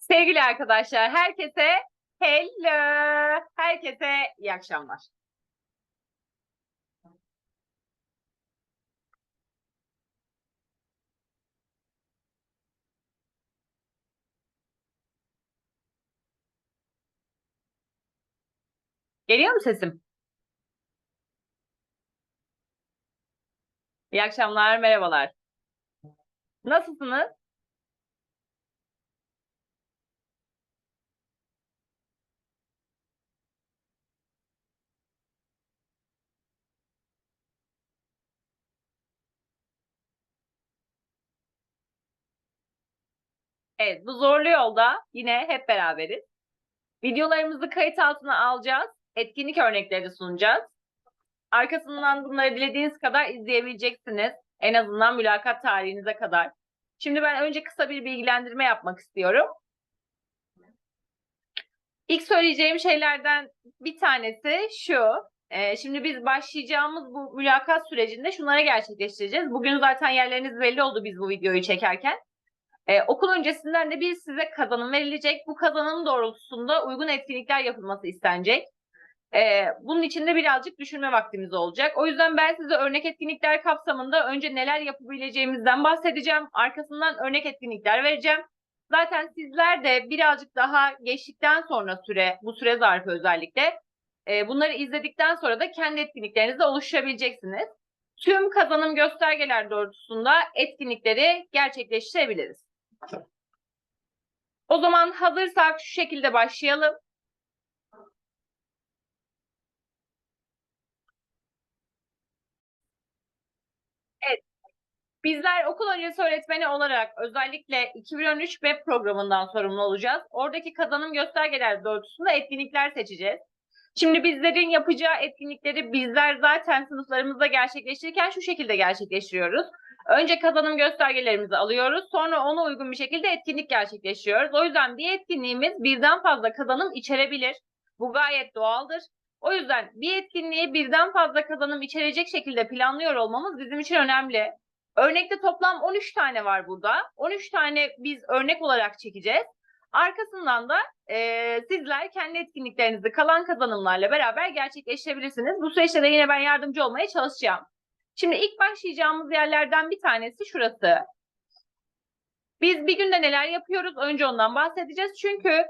Sevgili arkadaşlar, herkese hello. Herkese iyi akşamlar. Geliyor mu sesim? İyi akşamlar, merhabalar. Nasılsınız? Evet, bu zorlu yolda yine hep beraberiz. Videolarımızı kayıt altına alacağız. Etkinlik örnekleri sunacağız. Arkasından bunları dilediğiniz kadar izleyebileceksiniz. En azından mülakat tarihinize kadar. Şimdi ben önce kısa bir bilgilendirme yapmak istiyorum. İlk söyleyeceğim şeylerden bir tanesi şu. Ee, şimdi biz başlayacağımız bu mülakat sürecinde şunları gerçekleştireceğiz. Bugün zaten yerleriniz belli oldu biz bu videoyu çekerken. Ee, okul öncesinden de bir size kazanım verilecek. Bu kazanım doğrultusunda uygun etkinlikler yapılması istenecek. Ee, bunun için de birazcık düşünme vaktimiz olacak. O yüzden ben size örnek etkinlikler kapsamında önce neler yapabileceğimizden bahsedeceğim. Arkasından örnek etkinlikler vereceğim. Zaten sizler de birazcık daha geçtikten sonra süre, bu süre zarfı özellikle e, bunları izledikten sonra da kendi etkinliklerinizi oluşturabileceksiniz. Tüm kazanım göstergeler doğrultusunda etkinlikleri gerçekleştirebiliriz. O zaman hazırsak şu şekilde başlayalım. Evet. Bizler okul öncesi öğretmeni olarak özellikle 2013 BEP programından sorumlu olacağız. Oradaki kazanım göstergeler doğrultusunda etkinlikler seçeceğiz. Şimdi bizlerin yapacağı etkinlikleri bizler zaten sınıflarımızda gerçekleştirirken şu şekilde gerçekleştiriyoruz. Önce kazanım göstergelerimizi alıyoruz. Sonra ona uygun bir şekilde etkinlik gerçekleştiriyoruz. O yüzden bir etkinliğimiz birden fazla kazanım içerebilir. Bu gayet doğaldır. O yüzden bir etkinliği birden fazla kazanım içerecek şekilde planlıyor olmamız bizim için önemli. Örnekte toplam 13 tane var burada. 13 tane biz örnek olarak çekeceğiz. Arkasından da e, sizler kendi etkinliklerinizi kalan kazanımlarla beraber gerçekleştirebilirsiniz. Bu süreçte de yine ben yardımcı olmaya çalışacağım. Şimdi ilk başlayacağımız yerlerden bir tanesi şurası. Biz bir günde neler yapıyoruz? Önce ondan bahsedeceğiz. Çünkü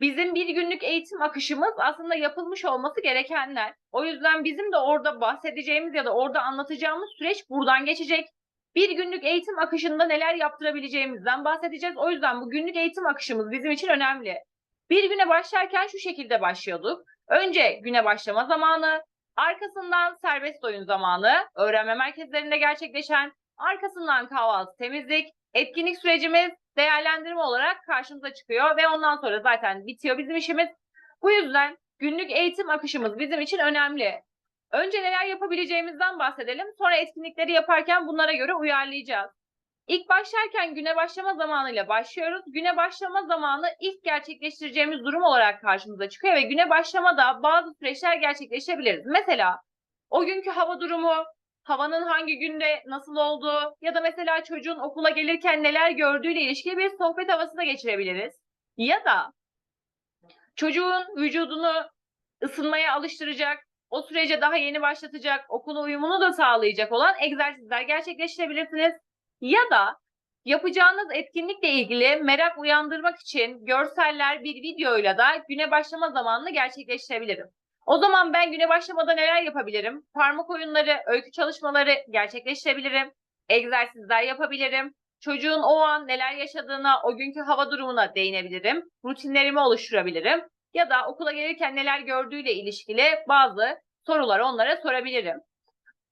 bizim bir günlük eğitim akışımız aslında yapılmış olması gerekenler. O yüzden bizim de orada bahsedeceğimiz ya da orada anlatacağımız süreç buradan geçecek. Bir günlük eğitim akışında neler yaptırabileceğimizden bahsedeceğiz. O yüzden bu günlük eğitim akışımız bizim için önemli. Bir güne başlarken şu şekilde başlıyorduk. Önce güne başlama zamanı, arkasından serbest oyun zamanı, öğrenme merkezlerinde gerçekleşen, arkasından kahvaltı, temizlik, etkinlik sürecimiz değerlendirme olarak karşımıza çıkıyor ve ondan sonra zaten bitiyor bizim işimiz. Bu yüzden günlük eğitim akışımız bizim için önemli. Önce neler yapabileceğimizden bahsedelim. Sonra etkinlikleri yaparken bunlara göre uyarlayacağız. İlk başlarken güne başlama zamanıyla başlıyoruz. Güne başlama zamanı ilk gerçekleştireceğimiz durum olarak karşımıza çıkıyor ve güne başlamada bazı süreçler gerçekleşebiliriz. Mesela o günkü hava durumu, havanın hangi günde nasıl olduğu ya da mesela çocuğun okula gelirken neler gördüğüyle ilişkili bir sohbet havası da geçirebiliriz. Ya da çocuğun vücudunu ısınmaya alıştıracak, o sürece daha yeni başlatacak, okula uyumunu da sağlayacak olan egzersizler gerçekleştirebilirsiniz. Ya da yapacağınız etkinlikle ilgili merak uyandırmak için görseller bir videoyla da güne başlama zamanını gerçekleştirebilirim. O zaman ben güne başlamada neler yapabilirim? Parmak oyunları, öykü çalışmaları gerçekleştirebilirim. Egzersizler yapabilirim. Çocuğun o an neler yaşadığına, o günkü hava durumuna değinebilirim. Rutinlerimi oluşturabilirim. Ya da okula gelirken neler gördüğüyle ilişkili bazı soruları onlara sorabilirim.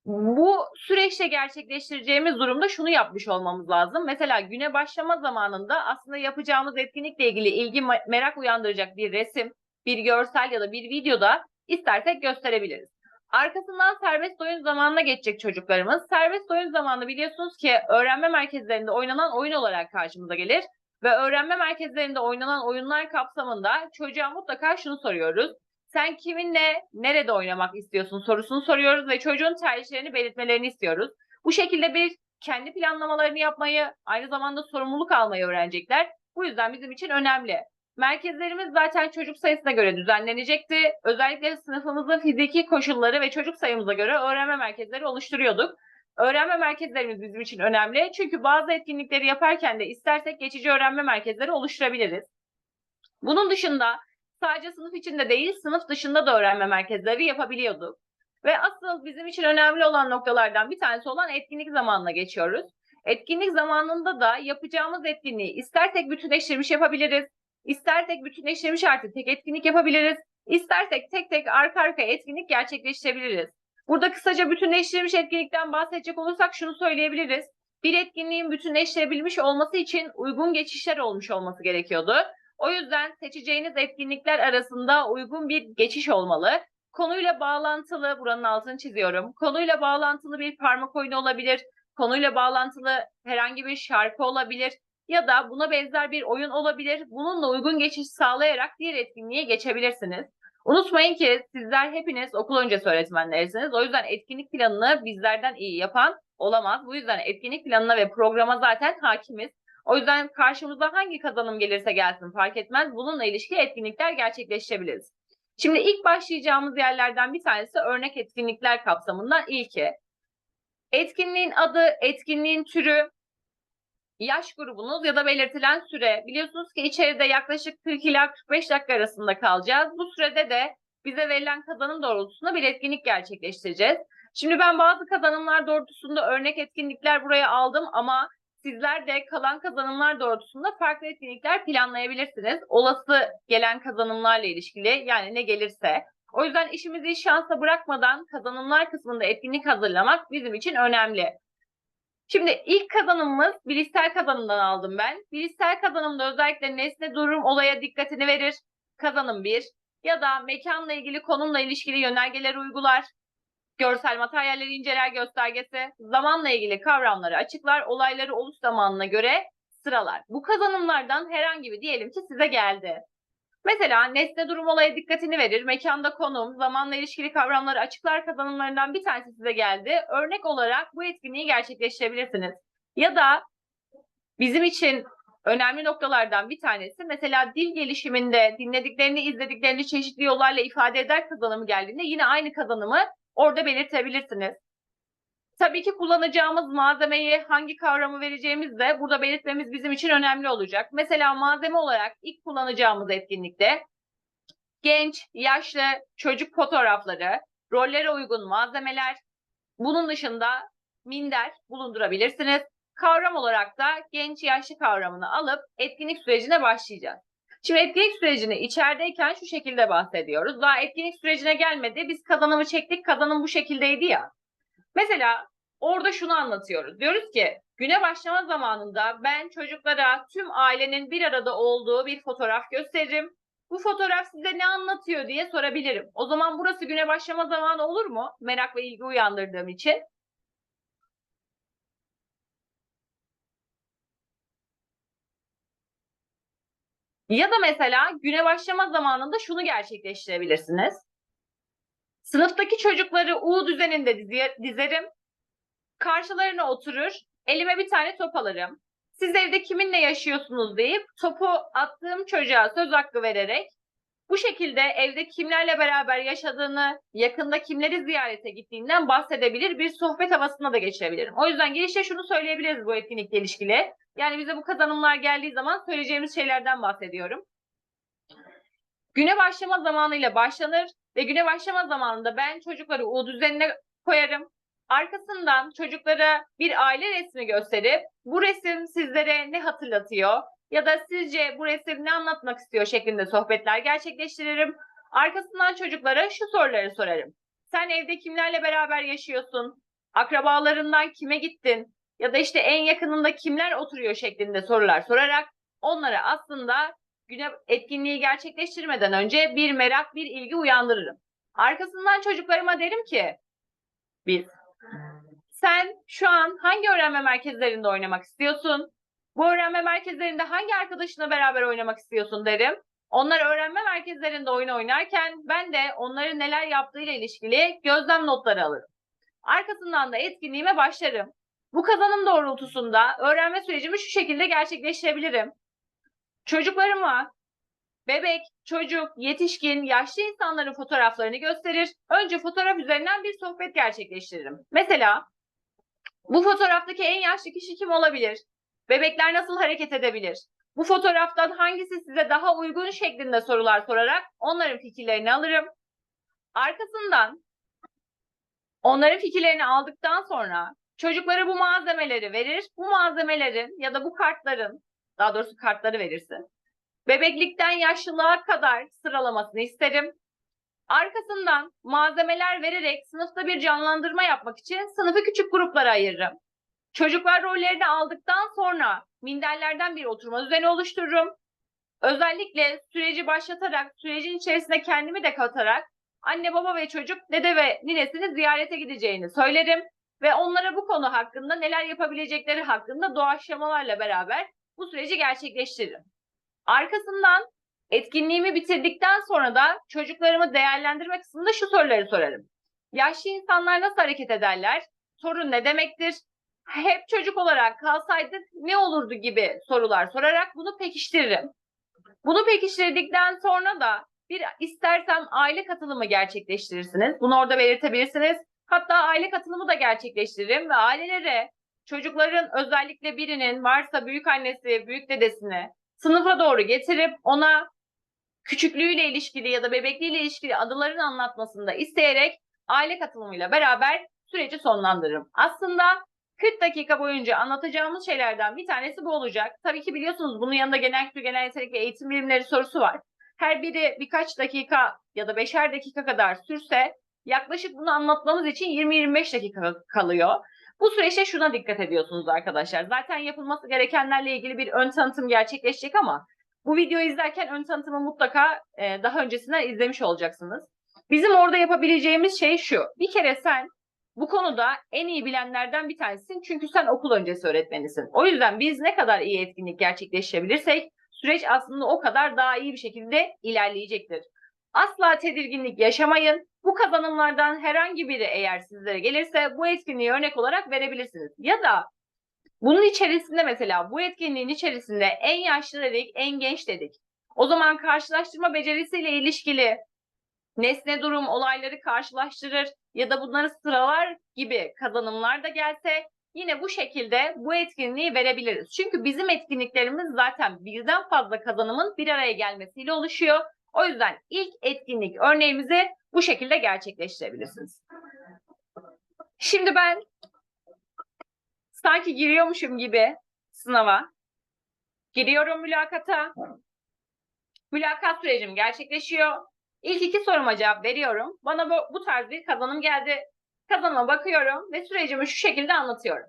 Bu süreçte gerçekleştireceğimiz durumda şunu yapmış olmamız lazım. Mesela güne başlama zamanında aslında yapacağımız etkinlikle ilgili ilgi merak uyandıracak bir resim, bir görsel ya da bir videoda istersek gösterebiliriz. Arkasından serbest oyun zamanına geçecek çocuklarımız. Serbest oyun zamanı biliyorsunuz ki öğrenme merkezlerinde oynanan oyun olarak karşımıza gelir. Ve öğrenme merkezlerinde oynanan oyunlar kapsamında çocuğa mutlaka şunu soruyoruz. Sen kiminle, nerede oynamak istiyorsun sorusunu soruyoruz ve çocuğun tercihlerini belirtmelerini istiyoruz. Bu şekilde bir kendi planlamalarını yapmayı, aynı zamanda sorumluluk almayı öğrenecekler. Bu yüzden bizim için önemli. Merkezlerimiz zaten çocuk sayısına göre düzenlenecekti. Özellikle sınıfımızın fiziki koşulları ve çocuk sayımıza göre öğrenme merkezleri oluşturuyorduk. Öğrenme merkezlerimiz bizim için önemli. Çünkü bazı etkinlikleri yaparken de istersek geçici öğrenme merkezleri oluşturabiliriz. Bunun dışında sadece sınıf içinde değil, sınıf dışında da öğrenme merkezleri yapabiliyorduk. Ve asıl bizim için önemli olan noktalardan bir tanesi olan etkinlik zamanına geçiyoruz. Etkinlik zamanında da yapacağımız etkinliği istersek bütünleştirmiş yapabiliriz, istersek bütünleştirmiş artık tek etkinlik yapabiliriz, istersek tek tek arka arkaya etkinlik gerçekleştirebiliriz. Burada kısaca bütünleştirilmiş etkinlikten bahsedecek olursak şunu söyleyebiliriz. Bir etkinliğin bütünleştirebilmiş olması için uygun geçişler olmuş olması gerekiyordu. O yüzden seçeceğiniz etkinlikler arasında uygun bir geçiş olmalı. Konuyla bağlantılı, buranın altını çiziyorum. Konuyla bağlantılı bir parmak oyunu olabilir. Konuyla bağlantılı herhangi bir şarkı olabilir. Ya da buna benzer bir oyun olabilir. Bununla uygun geçiş sağlayarak diğer etkinliğe geçebilirsiniz. Unutmayın ki sizler hepiniz okul öncesi öğretmenlerisiniz. O yüzden etkinlik planını bizlerden iyi yapan olamaz. Bu yüzden etkinlik planına ve programa zaten hakimiz. O yüzden karşımıza hangi kazanım gelirse gelsin fark etmez. Bununla ilişkili etkinlikler gerçekleştirebiliriz. Şimdi ilk başlayacağımız yerlerden bir tanesi örnek etkinlikler kapsamından ilki. Etkinliğin adı, etkinliğin türü, yaş grubunuz ya da belirtilen süre. Biliyorsunuz ki içeride yaklaşık 40 ila 45 dakika arasında kalacağız. Bu sürede de bize verilen kazanım doğrultusunda bir etkinlik gerçekleştireceğiz. Şimdi ben bazı kazanımlar doğrultusunda örnek etkinlikler buraya aldım ama sizler de kalan kazanımlar doğrultusunda farklı etkinlikler planlayabilirsiniz. Olası gelen kazanımlarla ilişkili yani ne gelirse. O yüzden işimizi şansa bırakmadan kazanımlar kısmında etkinlik hazırlamak bizim için önemli. Şimdi ilk kazanımımız bilişsel kazanımdan aldım ben. Bilişsel kazanımda özellikle nesne durum olaya dikkatini verir. Kazanım 1. Ya da mekanla ilgili konumla ilişkili yönergeler uygular. Görsel materyalleri inceler göstergesi. Zamanla ilgili kavramları açıklar. Olayları oluş zamanına göre sıralar. Bu kazanımlardan herhangi bir diyelim ki size geldi. Mesela nesne durum olaya dikkatini verir, mekanda konum, zamanla ilişkili kavramları açıklar kazanımlarından bir tanesi size geldi. Örnek olarak bu etkinliği gerçekleştirebilirsiniz. Ya da bizim için önemli noktalardan bir tanesi mesela dil gelişiminde dinlediklerini, izlediklerini çeşitli yollarla ifade eder kazanımı geldiğinde yine aynı kazanımı orada belirtebilirsiniz. Tabii ki kullanacağımız malzemeyi hangi kavramı vereceğimiz de burada belirtmemiz bizim için önemli olacak. Mesela malzeme olarak ilk kullanacağımız etkinlikte genç, yaşlı, çocuk fotoğrafları, rollere uygun malzemeler, bunun dışında minder bulundurabilirsiniz. Kavram olarak da genç yaşlı kavramını alıp etkinlik sürecine başlayacağız. Şimdi etkinlik sürecini içerideyken şu şekilde bahsediyoruz. Daha etkinlik sürecine gelmedi. Biz kazanımı çektik. Kazanım bu şekildeydi ya. Mesela orada şunu anlatıyoruz. Diyoruz ki güne başlama zamanında ben çocuklara tüm ailenin bir arada olduğu bir fotoğraf gösteririm. Bu fotoğraf size ne anlatıyor diye sorabilirim. O zaman burası güne başlama zamanı olur mu? Merak ve ilgi uyandırdığım için. Ya da mesela güne başlama zamanında şunu gerçekleştirebilirsiniz. Sınıftaki çocukları U düzeninde dizerim. Karşılarına oturur. Elime bir tane top alırım. Siz evde kiminle yaşıyorsunuz deyip topu attığım çocuğa söz hakkı vererek bu şekilde evde kimlerle beraber yaşadığını, yakında kimleri ziyarete gittiğinden bahsedebilir, bir sohbet havasına da geçebilirim. O yüzden girişte şunu söyleyebiliriz bu etkinlikle ilişkili. Yani bize bu kazanımlar geldiği zaman söyleyeceğimiz şeylerden bahsediyorum. Güne başlama zamanıyla başlanır ve güne başlama zamanında ben çocukları U düzenine koyarım. Arkasından çocuklara bir aile resmi gösterip bu resim sizlere ne hatırlatıyor ya da sizce bu resim ne anlatmak istiyor şeklinde sohbetler gerçekleştiririm. Arkasından çocuklara şu soruları sorarım. Sen evde kimlerle beraber yaşıyorsun? Akrabalarından kime gittin? Ya da işte en yakınında kimler oturuyor şeklinde sorular sorarak onlara aslında güne etkinliği gerçekleştirmeden önce bir merak, bir ilgi uyandırırım. Arkasından çocuklarıma derim ki biz sen şu an hangi öğrenme merkezlerinde oynamak istiyorsun? Bu öğrenme merkezlerinde hangi arkadaşına beraber oynamak istiyorsun derim. Onlar öğrenme merkezlerinde oyun oynarken ben de onların neler yaptığıyla ilişkili gözlem notları alırım. Arkasından da etkinliğime başlarım. Bu kazanım doğrultusunda öğrenme sürecimi şu şekilde gerçekleştirebilirim. Çocuklarıma bebek, çocuk, yetişkin, yaşlı insanların fotoğraflarını gösterir. Önce fotoğraf üzerinden bir sohbet gerçekleştiririm. Mesela bu fotoğraftaki en yaşlı kişi kim olabilir? Bebekler nasıl hareket edebilir? Bu fotoğraftan hangisi size daha uygun şeklinde sorular sorarak onların fikirlerini alırım. Arkasından onların fikirlerini aldıktan sonra çocuklara bu malzemeleri verir. Bu malzemelerin ya da bu kartların, daha doğrusu kartları verirsin. Bebeklikten yaşlılığa kadar sıralamasını isterim. Arkasından malzemeler vererek sınıfta bir canlandırma yapmak için sınıfı küçük gruplara ayırırım. Çocuklar rollerini aldıktan sonra minderlerden bir oturma düzeni oluştururum. Özellikle süreci başlatarak, sürecin içerisine kendimi de katarak anne baba ve çocuk dede ve ninesini ziyarete gideceğini söylerim ve onlara bu konu hakkında neler yapabilecekleri hakkında doğaçlamalarla beraber bu süreci gerçekleştiririm. Arkasından etkinliğimi bitirdikten sonra da çocuklarımı değerlendirme kısmında şu soruları sorarım. Yaşlı insanlar nasıl hareket ederler? Sorun ne demektir? Hep çocuk olarak kalsaydık ne olurdu gibi sorular sorarak bunu pekiştiririm. Bunu pekiştirdikten sonra da bir istersem aile katılımı gerçekleştirirsiniz. Bunu orada belirtebilirsiniz. Hatta aile katılımı da gerçekleştiririm ve ailelere çocukların özellikle birinin varsa büyük annesi, büyük dedesini sınıfa doğru getirip ona küçüklüğüyle ilişkili ya da bebekliğiyle ilişkili adılarını anlatmasını da isteyerek aile katılımıyla beraber süreci sonlandırırım. Aslında 40 dakika boyunca anlatacağımız şeylerden bir tanesi bu olacak. Tabii ki biliyorsunuz bunun yanında genel kültür, genel yetenek ve eğitim bilimleri sorusu var. Her biri birkaç dakika ya da beşer dakika kadar sürse yaklaşık bunu anlatmamız için 20-25 dakika kalıyor. Bu süreçte şuna dikkat ediyorsunuz arkadaşlar. Zaten yapılması gerekenlerle ilgili bir ön tanıtım gerçekleşecek ama bu videoyu izlerken ön tanıtımı mutlaka e, daha öncesinden izlemiş olacaksınız. Bizim orada yapabileceğimiz şey şu. Bir kere sen bu konuda en iyi bilenlerden bir tanesisin. Çünkü sen okul öncesi öğretmenisin. O yüzden biz ne kadar iyi etkinlik gerçekleştirebilirsek süreç aslında o kadar daha iyi bir şekilde ilerleyecektir. Asla tedirginlik yaşamayın. Bu kazanımlardan herhangi biri eğer sizlere gelirse bu etkinliği örnek olarak verebilirsiniz. Ya da bunun içerisinde mesela bu etkinliğin içerisinde en yaşlı dedik, en genç dedik. O zaman karşılaştırma becerisiyle ilişkili nesne durum olayları karşılaştırır ya da bunları sıralar gibi kazanımlar da gelse yine bu şekilde bu etkinliği verebiliriz. Çünkü bizim etkinliklerimiz zaten birden fazla kazanımın bir araya gelmesiyle oluşuyor. O yüzden ilk etkinlik örneğimizi bu şekilde gerçekleştirebilirsiniz. Şimdi ben sanki giriyormuşum gibi sınava giriyorum mülakata. Mülakat sürecim gerçekleşiyor. İlk iki soruma cevap veriyorum. Bana bu, bu tarz bir kazanım geldi. Kazanıma bakıyorum ve sürecimi şu şekilde anlatıyorum.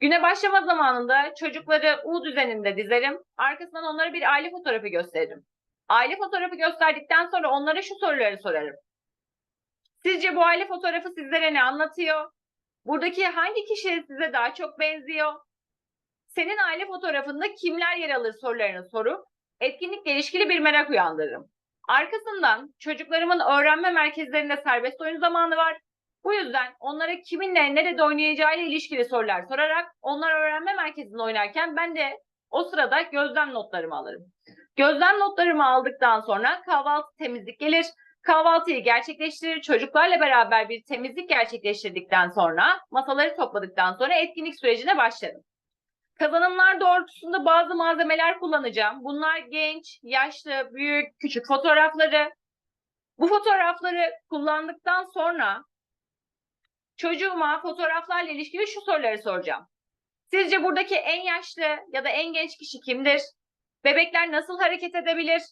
Güne başlama zamanında çocukları U düzeninde dizerim. Arkasından onlara bir aile fotoğrafı gösteririm. Aile fotoğrafı gösterdikten sonra onlara şu soruları sorarım. Sizce bu aile fotoğrafı sizlere ne anlatıyor? Buradaki hangi kişi size daha çok benziyor? Senin aile fotoğrafında kimler yer alır sorularını sorup etkinlikle ilişkili bir merak uyandırırım. Arkasından çocuklarımın öğrenme merkezlerinde serbest oyun zamanı var. Bu yüzden onlara kiminle nerede oynayacağıyla ilişkili sorular sorarak onlar öğrenme merkezinde oynarken ben de o sırada gözlem notlarımı alırım. Gözlem notlarımı aldıktan sonra kahvaltı temizlik gelir. Kahvaltıyı gerçekleştirir. Çocuklarla beraber bir temizlik gerçekleştirdikten sonra masaları topladıktan sonra etkinlik sürecine başlarım. Kazanımlar doğrultusunda bazı malzemeler kullanacağım. Bunlar genç, yaşlı, büyük, küçük fotoğrafları. Bu fotoğrafları kullandıktan sonra çocuğuma fotoğraflarla ilişkili şu soruları soracağım. Sizce buradaki en yaşlı ya da en genç kişi kimdir? Bebekler nasıl hareket edebilir?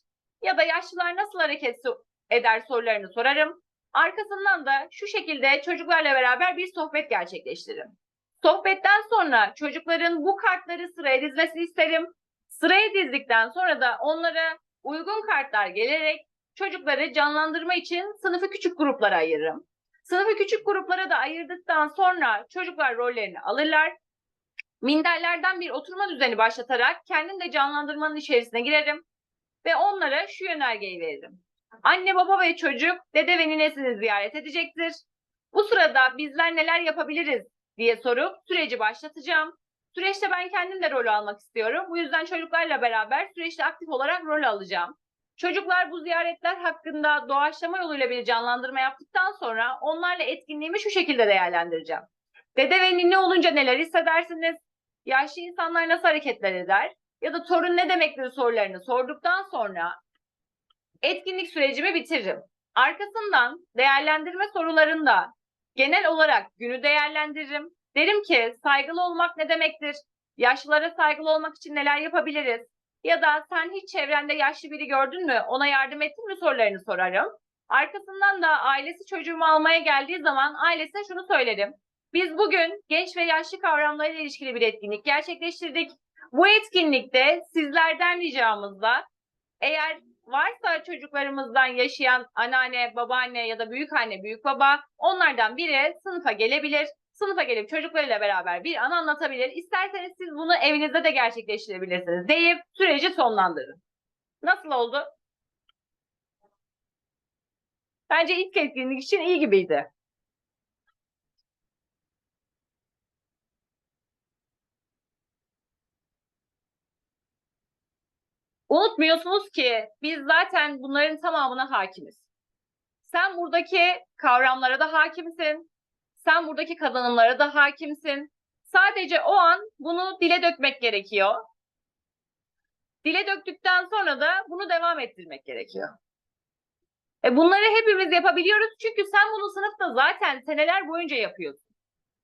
Ya da yaşlılar nasıl hareket eder sorularını sorarım. Arkasından da şu şekilde çocuklarla beraber bir sohbet gerçekleştiririm. Sohbetten sonra çocukların bu kartları sıraya dizmesini isterim. Sıraya dizdikten sonra da onlara uygun kartlar gelerek çocukları canlandırma için sınıfı küçük gruplara ayırırım. Sınıfı küçük gruplara da ayırdıktan sonra çocuklar rollerini alırlar. Minderlerden bir oturma düzeni başlatarak kendim de canlandırmanın içerisine girerim ve onlara şu yönergeyi veririm. Anne baba ve çocuk dede ve ninesini ziyaret edecektir. Bu sırada bizler neler yapabiliriz diye sorup süreci başlatacağım. Süreçte ben kendim de rol almak istiyorum. Bu yüzden çocuklarla beraber süreçte aktif olarak rol alacağım. Çocuklar bu ziyaretler hakkında doğaçlama yoluyla bir canlandırma yaptıktan sonra onlarla etkinliğimi şu şekilde değerlendireceğim. Dede ve ninne olunca neler hissedersiniz? Yaşlı insanlar nasıl hareketler eder? Ya da torun ne demektir sorularını sorduktan sonra etkinlik sürecimi bitiririm. Arkasından değerlendirme sorularında genel olarak günü değerlendiririm. Derim ki saygılı olmak ne demektir? Yaşlılara saygılı olmak için neler yapabiliriz? Ya da sen hiç çevrende yaşlı biri gördün mü? Ona yardım ettin mi sorularını sorarım. Arkasından da ailesi çocuğumu almaya geldiği zaman ailesine şunu söylerim. Biz bugün genç ve yaşlı kavramlarıyla ilişkili bir etkinlik gerçekleştirdik. Bu etkinlikte sizlerden ricamızla eğer varsa çocuklarımızdan yaşayan anneanne, babaanne ya da büyük anne, büyük baba onlardan biri sınıfa gelebilir. Sınıfa gelip çocuklarıyla beraber bir an anlatabilir. İsterseniz siz bunu evinizde de gerçekleştirebilirsiniz deyip süreci sonlandırın. Nasıl oldu? Bence ilk etkinlik için iyi gibiydi. Unutmuyorsunuz ki biz zaten bunların tamamına hakimiz. Sen buradaki kavramlara da hakimsin. Sen buradaki kazanımlara da hakimsin. Sadece o an bunu dile dökmek gerekiyor. Dile döktükten sonra da bunu devam ettirmek gerekiyor. E bunları hepimiz yapabiliyoruz çünkü sen bunu sınıfta zaten seneler boyunca yapıyorsun.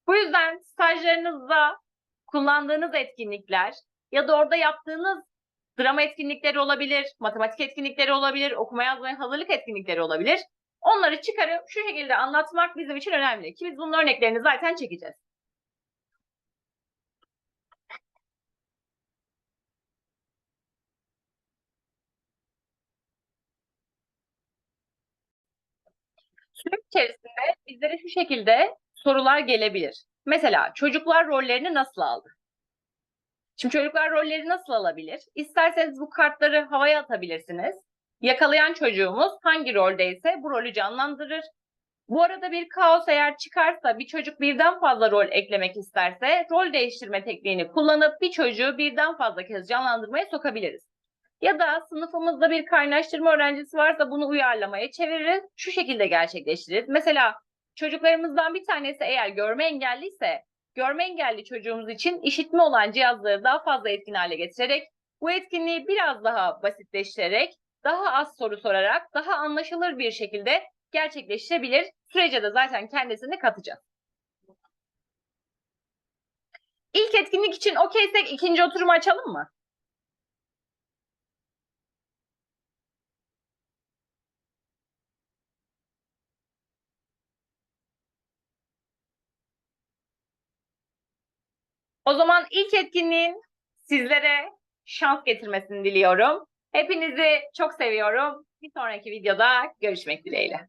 Bu yüzden stajlarınızda kullandığınız etkinlikler ya da orada yaptığınız drama etkinlikleri olabilir, matematik etkinlikleri olabilir, okuma yazmaya hazırlık etkinlikleri olabilir. Onları çıkarıp şu şekilde anlatmak bizim için önemli ki biz bunun örneklerini zaten çekeceğiz. Süreç içerisinde bizlere şu şekilde sorular gelebilir. Mesela çocuklar rollerini nasıl aldı? Şimdi çocuklar rolleri nasıl alabilir? İsterseniz bu kartları havaya atabilirsiniz. Yakalayan çocuğumuz hangi roldeyse bu rolü canlandırır. Bu arada bir kaos eğer çıkarsa bir çocuk birden fazla rol eklemek isterse rol değiştirme tekniğini kullanıp bir çocuğu birden fazla kez canlandırmaya sokabiliriz. Ya da sınıfımızda bir kaynaştırma öğrencisi varsa bunu uyarlamaya çeviririz. Şu şekilde gerçekleştiririz. Mesela çocuklarımızdan bir tanesi eğer görme engelliyse görme engelli çocuğumuz için işitme olan cihazları daha fazla etkin hale getirerek bu etkinliği biraz daha basitleştirerek daha az soru sorarak daha anlaşılır bir şekilde gerçekleştirebilir. Sürece de zaten kendisini katacağız. İlk etkinlik için okeysek ikinci oturumu açalım mı? O zaman ilk etkinliğin sizlere şans getirmesini diliyorum. Hepinizi çok seviyorum. Bir sonraki videoda görüşmek dileğiyle.